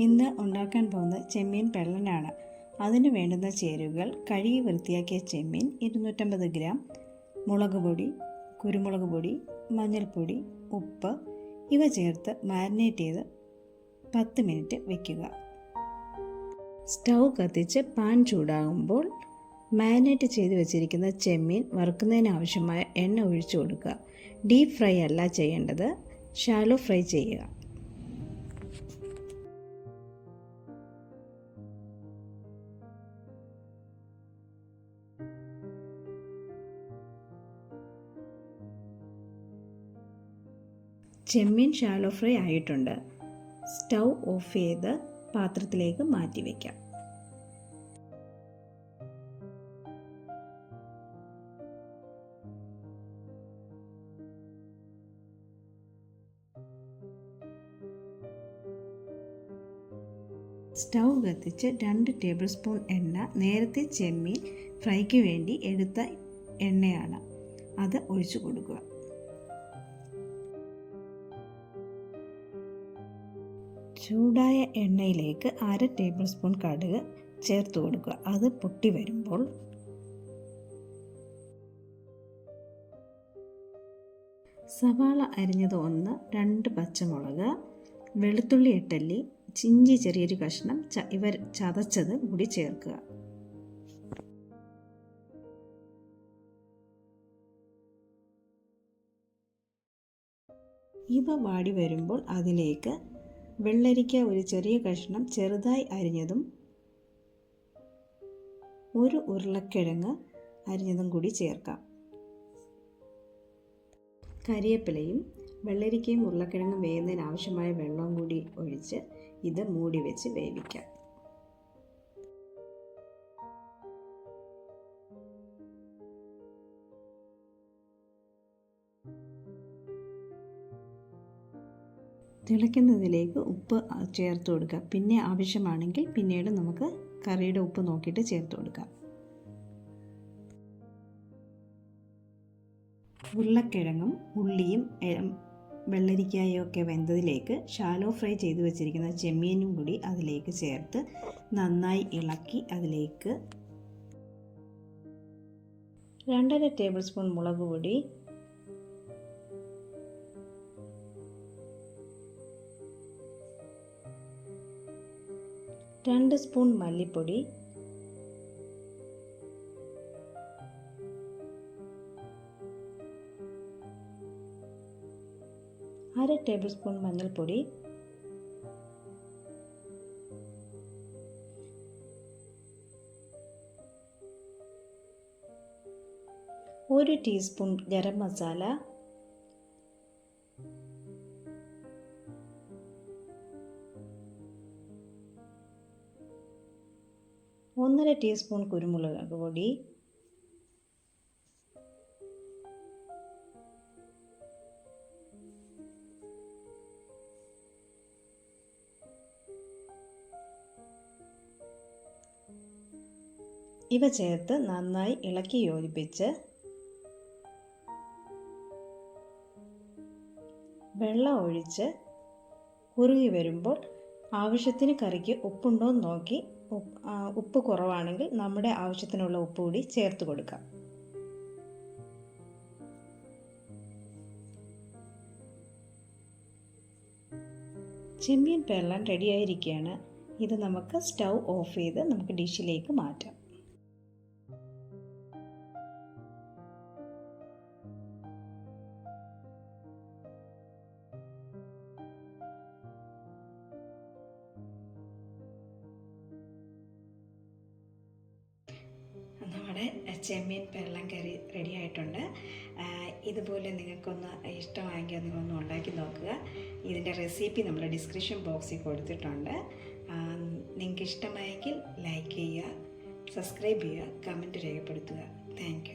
ഇന്ന് ഉണ്ടാക്കാൻ പോകുന്ന ചെമ്മീൻ പെള്ളനാണ്. അതിന് വേണ്ടുന്ന ചേരുവകൾ കഴുകി വൃത്തിയാക്കിയ ചെമ്മീൻ ഇരുന്നൂറ്റമ്പത് ഗ്രാം മുളക് പൊടി കുരുമുളക് പൊടി മഞ്ഞൾപ്പൊടി ഉപ്പ് ഇവ ചേർത്ത് മാരിനേറ്റ് ചെയ്ത് പത്ത് മിനിറ്റ് വയ്ക്കുക സ്റ്റൗ കത്തിച്ച് പാൻ ചൂടാകുമ്പോൾ മാരിനേറ്റ് ചെയ്ത് വെച്ചിരിക്കുന്ന ചെമ്മീൻ വറുക്കുന്നതിനാവശ്യമായ എണ്ണ ഒഴിച്ചു കൊടുക്കുക. ഡീപ്പ് ഫ്രൈ അല്ല ചെയ്യേണ്ടത്. ഷാലോ ഫ്രൈ ചെയ്യുക. ചെമ്മീൻ ഷാലോ ഫ്രൈ ആയിട്ടുണ്ട്. സ്റ്റൗ ഓഫ് ചെയ്ത് പാത്രത്തിലേക്ക് മാറ്റി വയ്ക്കാം സ്റ്റൗ കത്തിച്ച് രണ്ട് ടേബിൾ സ്പൂൺ എണ്ണ നേരത്തെ ചെമ്മീൻ ഫ്രൈക്ക് വേണ്ടി എടുത്ത എണ്ണയാണ്. അത് ഒഴിച്ചു കൊടുക്കുക. ചൂടായ എണ്ണയിലേക്ക് അര ടേബിൾ സ്പൂൺ കടുക് ചേർത്ത് കൊടുക്കുക. അത് പൊട്ടി വരുമ്പോൾ സവാള അരിഞ്ഞത് ഒന്ന് രണ്ട് പച്ചമുളക് വെളുത്തുള്ളി ഇട്ടല്ലി ചിഞ്ചി ചെറിയൊരു കഷ്ണം ച ഇവർ ചതച്ചത് കൂടി ചേർക്കുക. ഇവ വാടി വരുമ്പോൾ അതിലേക്ക് വെള്ളരിക്ക ഒരു ചെറിയ കഷ്ണം ചെറുതായി അരിഞ്ഞതും ഒരു ഉരുളക്കിഴങ്ങ് അരിഞ്ഞതും കൂടി ചേർക്കാം. കരിയേപ്പിലയും വെള്ളരിക്കയും ഉരുളക്കിഴങ്ങും വേകുന്നതിന് ആവശ്യമായ വെള്ളവും കൂടി ഒഴിച്ച് ഇത് മൂടി വെച്ച് വേവിക്കാം. തിളയ്ക്കുന്നതിലേക്ക് ഉപ്പ് ചേർത്ത് കൊടുക്കുക. പിന്നെ ആവശ്യമാണെങ്കിൽ പിന്നീട് നമുക്ക് കറിയുടെ ഉപ്പ് നോക്കിയിട്ട് ചേർത്ത് കൊടുക്കാം. ഉരുളക്കിഴങ്ങും ഉള്ളിയും വെള്ളരിക്കായും ഒക്കെ വെന്തതിലേക്ക് ഷാലോ ഫ്രൈ ചെയ്ത് വെച്ചിരിക്കുന്ന ചെമ്മീനും കൂടി അതിലേക്ക് ചേർത്ത് നന്നായി ഇളക്കി അതിലേക്ക് രണ്ടര ടേബിൾ സ്പൂൺ മുളക് പൊടി രണ്ട് സ്പൂൺ മല്ലിപ്പൊടി. അര ടേബിൾ സ്പൂൺ മഞ്ഞൾപ്പൊടി. ഒരു ടീസ്പൂൺ ഗരം മസാല. ഒന്നര ടീസ്പൂൺ കുരുമുളക് പൊടി. ഇവ ചേർത്ത് നന്നായി ഇളക്കി യോജിപ്പിച്ച് വെള്ളം ഒഴിച്ച് കുറുകി വരുമ്പോൾ ആവശ്യത്തിന് കറിക്ക് ഉപ്പുണ്ടോ എന്ന് നോക്കി ഉപ്പ് കുറവാണെങ്കിൽ നമ്മുടെ ആവശ്യത്തിനുള്ള ഉപ്പ് കൂടി ചേർത്ത് കൊടുക്കാം. ചെമ്മീൻ പെരളൻ റെഡിയായിരിക്കുകയാണ് ഇത് നമുക്ക് സ്റ്റൗ ഓഫ് ചെയ്ത് നമുക്ക് ഡിഷിലേക്ക് മാറ്റാം. നമ്മുടെ ചെമ്മീൻ പെരളം കറി റെഡി ആയിട്ടുണ്ട്. ഇതുപോലെ നിങ്ങൾക്കൊന്ന് ഇഷ്ടമായെങ്കിൽ നിങ്ങളൊന്ന് ഉണ്ടാക്കി നോക്കുക. ഇതിന്റെ റെസിപ്പി നമ്മൾ ഡിസ്ക്രിപ്ഷൻ ബോക്സിൽ കൊടുത്തിട്ടുണ്ട്. നിങ്ങൾക്ക് ഇഷ്ടമായെങ്കിൽ ലൈക്ക് ചെയ്യുക സബ്സ്ക്രൈബ് ചെയ്യുക കമന്റ് രേഖപ്പെടുത്തുക. താങ്ക്